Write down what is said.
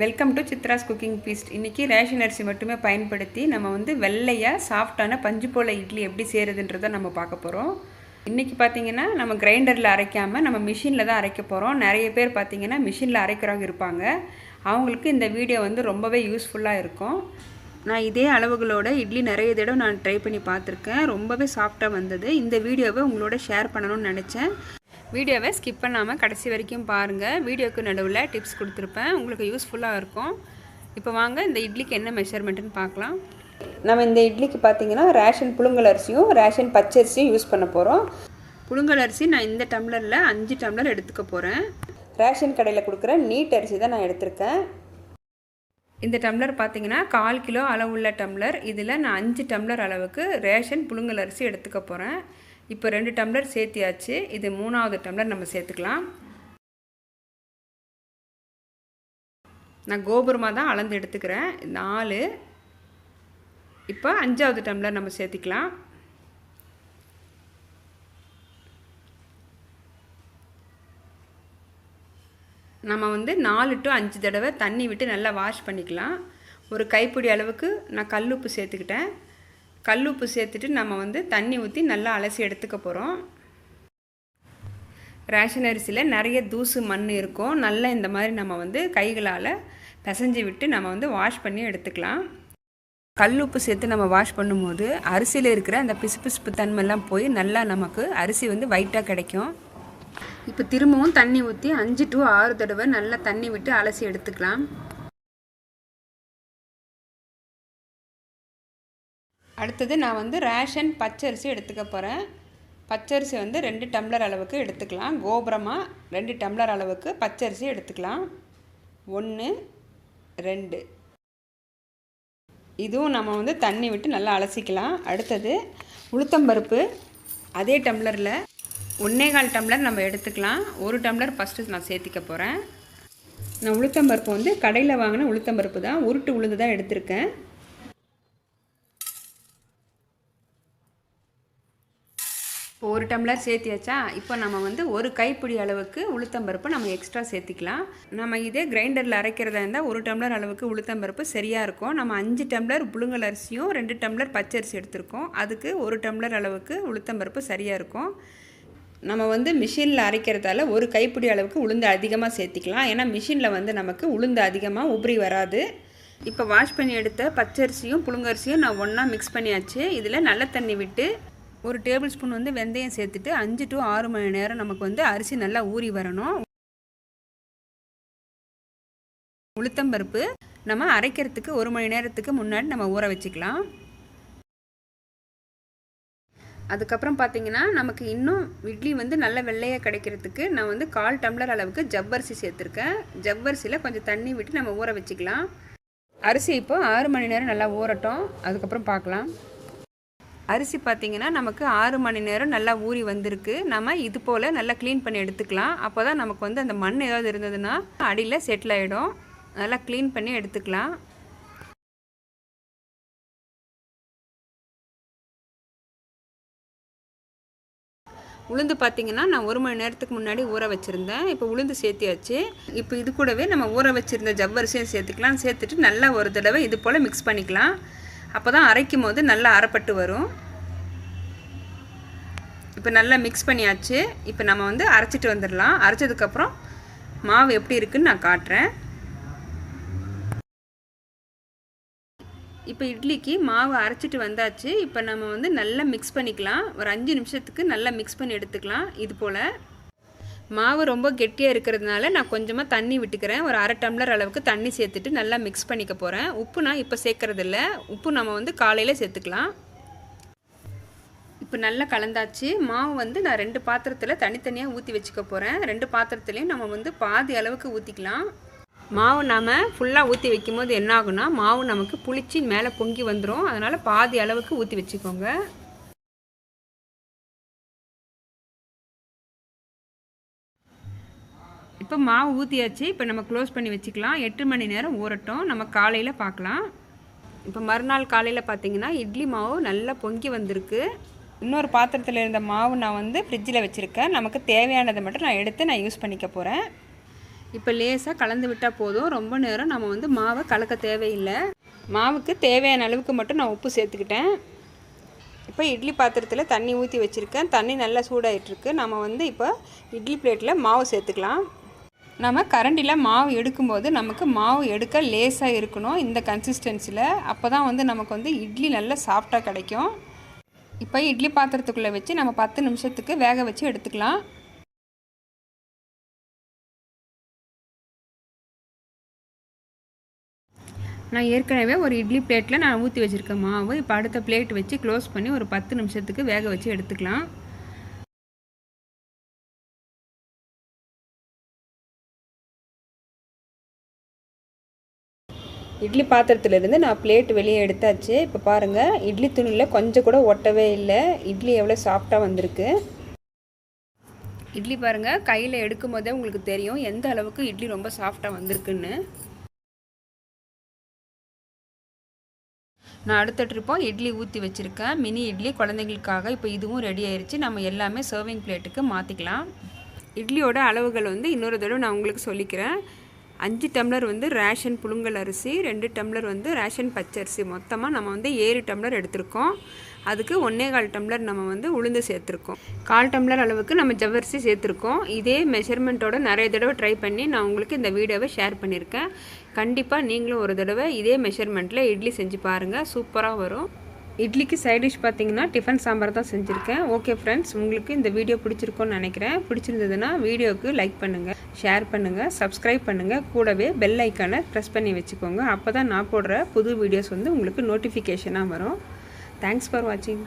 Welcome to Chitra's cooking beast இன்றைக்கி ration அரிசி மட்டுமே பயன்படுத்தி நம்ம வந்து வெள்ளையாக சாஃப்டான பஞ்சு போல இட்லி எப்படி செய்கிறதுன்றதை நம்ம பார்க்க போகிறோம் இன்றைக்கி பார்த்தீங்கன்னா நம்ம கிரைண்டரில் அரைக்காமல் நம்ம மிஷினில் தான் அரைக்க போகிறோம் நிறைய பேர் பார்த்திங்கன்னா மிஷினில் அரைக்கிறவங்க இருப்பாங்க. அவங்களுக்கு இந்த வீடியோ வந்து ரொம்பவே யூஸ்ஃபுல்லாக இருக்கும். நான் இதே அளவுகளோட இட்லி நிறைய தடவை நான் ட்ரை பண்ணி பார்த்துருக்கேன். ரொம்பவே சாஃப்டாக வந்தது. இந்த வீடியோவை உங்களோட ஷேர் பண்ணணும்னு நினச்சேன். வீடியோவை ஸ்கிப் பண்ணாமல் கடைசி வரைக்கும் பாருங்கள் வீடியோக்கு நடுவில் டிப்ஸ் கொடுத்துருப்பேன். உங்களுக்கு யூஸ்ஃபுல்லாக இருக்கும். இப்போ வாங்க இந்த இட்லிக்கு என்ன மெஷர்மெண்ட்டுன்னு பார்க்கலாம். நம்ம இந்த இட்லிக்கு பார்த்தீங்கன்னா ரேஷன் புழுங்கல் அரிசியும் ரேஷன் பச்சரிசியும் யூஸ் பண்ண போகிறோம் புழுங்கல் அரிசி நான் இந்த டம்ளரில் அஞ்சு டம்ளர் எடுத்துக்க போகிறேன் ரேஷன் கடையில் கொடுக்குற நீட் அரிசி தான் நான் எடுத்திருக்கேன். இந்த டம்ளர் பார்த்தீங்கன்னா கால் கிலோ அளவுள்ள டம்ளர் இதில் நான் அஞ்சு டம்ளர் அளவுக்கு ரேஷன் புழுங்கல் அரிசி எடுத்துக்க போகிறேன் இப்போ ரெண்டு டம்ளர் சேர்த்தியாச்சு. இது மூணாவது டம்ளர் நம்ம சேர்த்துக்கலாம். நான் கோபுரமாக தான் அளந்து எடுத்துக்கிறேன். நாலு. இப்போ அஞ்சாவது டம்ளர் நம்ம சேர்த்திக்கலாம். நம்ம வந்து நாலு டு அஞ்சு தடவை தண்ணி விட்டு நல்லா வாஷ் பண்ணிக்கலாம். ஒரு கைப்பிடி அளவுக்கு நான் கல்லுப்பு சேர்த்துக்கிட்டேன். கல்லுப்பு சேர்த்துட்டு நம்ம வந்து தண்ணி ஊற்றி நல்லா அலசி எடுத்துக்க போகிறோம் ரேஷன் அரிசியில் நிறைய தூசு மண் இருக்கும். நல்லா இந்த மாதிரி நம்ம வந்து கைகளால் பிசைஞ்சு விட்டு நம்ம வந்து வாஷ் பண்ணி எடுத்துக்கலாம். கல் உப்பு சேர்த்து நம்ம வாஷ் பண்ணும்போது அரிசியில் இருக்கிற அந்த பிசுபிசுப்பு தன்மைலாம் போய் நல்லா நமக்கு அரிசி வந்து ஒயிட்டாக கிடைக்கும். இப்போ திரும்பவும் தண்ணி ஊற்றி அஞ்சு டு ஆறு தடவை நல்லா தண்ணி விட்டு அலசி எடுத்துக்கலாம். அடுத்தது நான் வந்து ரேஷன் பச்சரிசி எடுத்துக்க போகிறேன் பச்சரிசி வந்து ரெண்டு டம்ளர் அளவுக்கு எடுத்துக்கலாம். கோபுரமாக ரெண்டு டம்ளர் அளவுக்கு பச்சரிசி எடுத்துக்கலாம். ஒன்று ரெண்டு. இதுவும் நம்ம வந்து தண்ணி விட்டு நல்லா அலசிக்கலாம். அடுத்தது உளுத்தம்பருப்பு அதே டம்ளரில் ஒன்றே கால் டம்ளர் நம்ம எடுத்துக்கலாம். ஒரு டம்ளர் ஃபஸ்ட்டு நான் சேர்த்திக்க போகிறேன் நான் உளுத்தம்பருப்பு வந்து கடையில் வாங்கின உளுத்தம்பருப்பு தான். உருட்டு உளுந்து தான் எடுத்திருக்கேன் இப்போ ஒரு டம்ளர் சேர்த்தியாச்சா இப்போ நம்ம வந்து ஒரு கைப்பிடி அளவுக்கு உளுத்தம்பருப்பு நம்ம எக்ஸ்ட்ரா சேர்த்திக்கலாம். நம்ம இதே கிரைண்டரில் அரைக்கிறதா இருந்தால் ஒரு டம்ளர் அளவுக்கு உளுத்தம்பருப்பு சரியாக இருக்கும். நம்ம அஞ்சு டம்ளர் புழுங்கல் அரிசியும் ரெண்டு டம்ளர் பச்சரிசி எடுத்திருக்கோம். அதுக்கு ஒரு டம்ளர் அளவுக்கு உளுத்தம்பருப்பு சரியாக இருக்கும். நம்ம வந்து மிஷினில் அரைக்கிறதால ஒரு கைப்பிடி அளவுக்கு உளுந்து அதிகமாக சேர்த்திக்கலாம். ஏன்னா மிஷினில் வந்து நமக்கு உளுந்து அதிகமாக உபரி வராது. இப்போ வாஷ் பண்ணி எடுத்த பச்சரிசியும் புழுங்கரிசியும் நான் ஒன்றா மிக்ஸ் பண்ணியாச்சு. இதில் நல்ல தண்ணி விட்டு ஒரு டேபிள் ஸ்பூன் வந்து வெந்தயம் சேர்த்துட்டு அஞ்சு டு ஆறு மணி நேரம் நமக்கு வந்து அரிசி நல்லா ஊறி வரணும். உளுத்தம்பருப்பு நம்ம அரைக்கிறதுக்கு ஒரு மணி நேரத்துக்கு முன்னாடி நம்ம ஊற வச்சுக்கலாம். அதுக்கப்புறம் பார்த்தீங்கன்னா நமக்கு இன்னும் இட்லி வந்து நல்ல வெள்ளையாக கிடைக்கிறதுக்கு நான் வந்து கால் டம்ளர் அளவுக்கு ஜவ்வரிசி சேர்த்துருக்கேன். ஜவ்வரிசியில் கொஞ்சம் தண்ணி விட்டு நம்ம ஊற வச்சுக்கலாம். அரிசி இப்போ ஆறு மணி நேரம் நல்லா ஊறட்டும். அதுக்கப்புறம் பார்க்கலாம் அரிசி பார்த்திங்கன்னா நமக்கு ஆறு மணி நேரம் நல்லா ஊறி வந்திருக்கு. நம்ம இது போல் நல்லா க்ளீன் பண்ணி எடுத்துக்கலாம். அப்போ தான் நமக்கு வந்து அந்த மண் ஏதாவது இருந்ததுன்னா அடியில் செட்டில் ஆகிடும் நல்லா க்ளீன் பண்ணி எடுத்துக்கலாம். உளுந்து பார்த்திங்கன்னா நான் ஒரு மணி நேரத்துக்கு முன்னாடி ஊற வச்சுருந்தேன். இப்போ உளுந்து சேர்த்தியாச்சு. இப்போ இது கூடவே நம்ம ஊற வச்சுருந்த ஜவ்வரிசியும் சேர்த்துக்கலாம். சேர்த்துட்டு நல்லா ஒரு தடவை இது போல் மிக்ஸ் பண்ணிக்கலாம். அப்போ தான் அரைக்கும் போது நல்லா அரைப்பட்டு வரும். இப்போ நல்லா மிக்ஸ் பண்ணியாச்சு. இப்போ நம்ம வந்து அரைச்சிட்டு வந்துடலாம். அரைச்சதுக்கப்புறம் மாவு எப்படி இருக்குன்னு நான் காட்டுறேன். இப்போ இட்லிக்கு மாவு அரைச்சிட்டு வந்தாச்சு. இப்போ நம்ம வந்து நல்லா மிக்ஸ் பண்ணிக்கலாம். ஒரு அஞ்சு நிமிஷத்துக்கு நல்லா மிக்ஸ் பண்ணி எடுத்துக்கலாம். இது போல். மாவு ரொம்ப கெட்டியாக இருக்கிறதுனால நான் கொஞ்சமாக தண்ணி விட்டுக்கிறேன். ஒரு அரை டம்ளர் அளவுக்கு தண்ணி சேர்த்துட்டு நல்லா மிக்ஸ் பண்ணிக்க போகிறேன் உப்பு நான் இப்போ சேர்க்குறதில்ல. உப்பு நம்ம வந்து காலையில் சேர்த்துக்கலாம். இப்போ நல்லா கலந்தாச்சு. மாவு வந்து நான் ரெண்டு பாத்திரத்தில் தனித்தனியாக ஊற்றி வச்சுக்க போகிறேன் ரெண்டு பாத்திரத்துலேயும் நம்ம வந்து பாதி அளவுக்கு ஊற்றிக்கலாம் மாவு நாம் ஃபுல்லாக ஊற்றி வைக்கும்போது என்ன ஆகுனா மாவு நமக்கு புளிச்சு மேலே பொங்கி வந்துடும் அதனால் பாதி அளவுக்கு ஊற்றி வச்சுக்கோங்க. இப்போ மாவு ஊற்றியாச்சு இப்போ நம்ம க்ளோஸ் பண்ணி வச்சுக்கலாம். எட்டு மணி நேரம் ஊறட்டும். நம்ம காலையில் பார்க்கலாம். இப்போ மறுநாள் காலையில் பார்த்தீங்கன்னா இட்லி மாவு நல்லா பொங்கி வந்திருக்கு. இன்னொரு பாத்திரத்தில் இருந்த மாவு நான் வந்து ஃப்ரிட்ஜில் வச்சுருக்கேன். நமக்கு தேவையானதை மட்டும் நான் எடுத்து நான் யூஸ் பண்ணிக்க போகிறேன் இப்போ லேசாக கலந்து விட்டால் போதும். ரொம்ப நேரம் நம்ம வந்து மாவை கலக்க தேவையில்லை. மாவுக்கு தேவையான அளவுக்கு மட்டும் நான் உப்பு சேர்த்துக்கிட்டேன். இப்போ இட்லி பாத்திரத்தில் தண்ணி ஊற்றி வச்சுருக்கேன். தண்ணி நல்லா சூடாயிட்டிருக்கு நம்ம வந்து இப்போ இட்லி பிளேட்டில் மாவு சேர்த்துக்கலாம். நம்ம கரண்டியில் மாவு எடுக்கும்போது நமக்கு மாவு எடுக்க லேசாக இருக்கணும் இந்த கன்சிஸ்டன்சியில் அப்போ தான் வந்து நமக்கு வந்து இட்லி நல்லா சாஃப்டாக கிடைக்கும். இப்போ இட்லி பாத்திரத்துக்குள்ளே வச்சு நம்ம பத்து நிமிஷத்துக்கு வேக வச்சு எடுத்துக்கலாம். நான் ஏற்கனவே ஒரு இட்லி பிளேட்டில் நான் ஊற்றி வச்சுருக்கேன் மாவு. இப்போ அடுத்த பிளேட் வச்சு க்ளோஸ் பண்ணி ஒரு பத்து நிமிஷத்துக்கு வேக வச்சு எடுத்துக்கலாம். இட்லி பாத்திரத்துலேருந்து நான் பிளேட் வெளியே எடுத்தாச்சு. இப்போ பாருங்கள் இட்லி துணியில் கொஞ்சம் கூட ஒட்டவே இல்லை. இட்லி எவ்வளோ சாஃப்டாக வந்திருக்கு. இட்லி பாருங்கள் கையில் எடுக்கும் போதே உங்களுக்கு தெரியும் எந்த அளவுக்கு இட்லி ரொம்ப சாஃப்டாக வந்திருக்குன்னு. நான் அடுத்த ட்ரிப்போம் இட்லி ஊற்றி வச்சுருக்கேன். மினி இட்லி குழந்தைங்களுக்காக இப்போ இதுவும் ரெடி ஆயிடுச்சு நம்ம எல்லாமே சர்விங் பிளேட்டுக்கு மாற்றிக்கலாம் இட்லியோட அளவுகள் வந்து இன்னொரு தடவை நான் உங்களுக்கு சொல்லிக்கிறேன். அஞ்சு டம்ளர் வந்து ரேஷன் புழுங்கல் அரிசி ரெண்டு டம்ளர் வந்து ரேஷன் பச்சரிசி. மொத்தமாக நம்ம வந்து ஏழு டம்ளர் எடுத்திருக்கோம். அதுக்கு ஒன்றே கால் டம்ளர் நம்ம வந்து உளுந்து சேர்த்துருக்கோம். கால் டம்ளர் அளவுக்கு நம்ம ஜவ்வரிசி சேர்த்துருக்கோம். இதே மெஷர்மெண்ட்டோட நிறைய தடவை ட்ரை பண்ணி நான் உங்களுக்கு இந்த வீடியோவை ஷேர் பண்ணியிருக்கேன். கண்டிப்பாக நீங்களும் ஒரு தடவை இதே மெஷர்மெண்ட்டில் இட்லி செஞ்சு பாருங்கள் சூப்பராக வரும். இட்லிக்கு சைட் டிஷ் பார்த்தீங்கன்னா டிஃபன் சாம்பார் தான் செஞ்சுருக்கேன். ஓகே ஃப்ரெண்ட்ஸ் உங்களுக்கு இந்த வீடியோ பிடிச்சிருக்கோன்னு நினைக்கிறேன். பிடிச்சிருந்ததுன்னா வீடியோவுக்கு லைக் பண்ணுங்கள் ஷேர் பண்ணுங்கள் சப்ஸ்கிரைப் பண்ணுங்கள் கூடவே பெல் ஐக்கானை ப்ரெஸ் பண்ணி வச்சுக்கோங்க. அப்போ தான் நான் போடுற புது வீடியோஸ் வந்து உங்களுக்கு நோட்டிஃபிகேஷனாக வரும். தேங்க்ஸ் ஃபார் வாட்சிங்